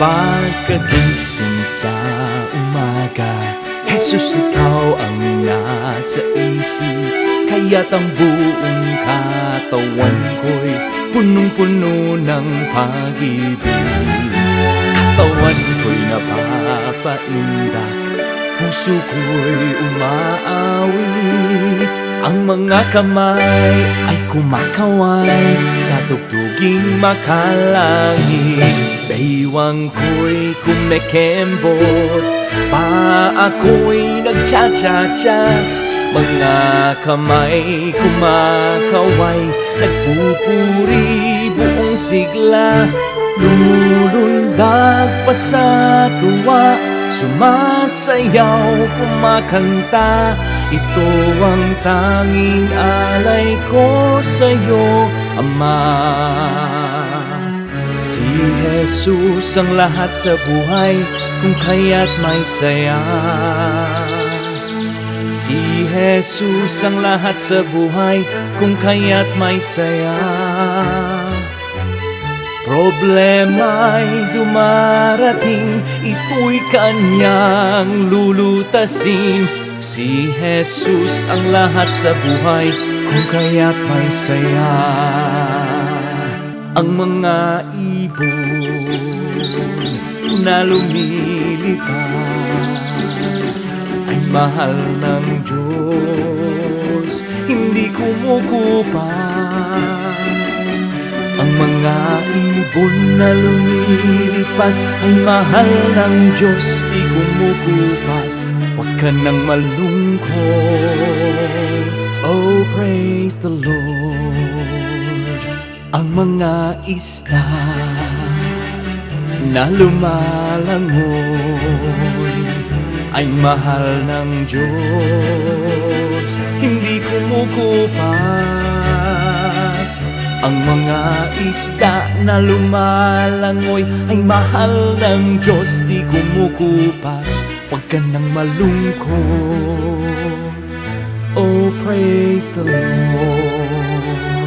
Pagkagising sa umaga Jesus, ikaw ang nasa isip. Kaya't ang buong katawan ko'y Punong-puno ng pag-ibig. Katawan ko'y napapaindak Puso ko'y umaawit Ang mga kamay ay kumakaway Sa tugtuging makalangit Baywang ko'y kumekembot Pa ako'y nagcha-cha-cha. Mga kamay kumakaway Nagpupuri buong sigla. Lumulundag pa sa tuwa Sumasayaw, kumakanta Ito ang tanging alay ko sa'yo, Ama. Si Jesus ang lahat sa buhay Kung kaya't may saya. Si Jesus ang lahat sa buhay Kung kaya't may saya. Problema'y dumarating Ito'y kanyang lulutasin Si Jesus ang lahat sa buhay Kung kaya't may saya. Ang mga ibon na lumilipad Ay mahal ng Diyos Hindi kumukupas. Ang mga ibon na lumilipad ay mahal ng Diyos di kumukupas ka nang malungkot. Oh, praise the Lord. Ang mga isla na lumalangoy ay mahal ng Diyos. Hindi kumukupas. Ang mga isda na lumalangoy ay mahal ng Diyos. Di kumukupas Huwag ka nang malungkot. Oh, praise the Lord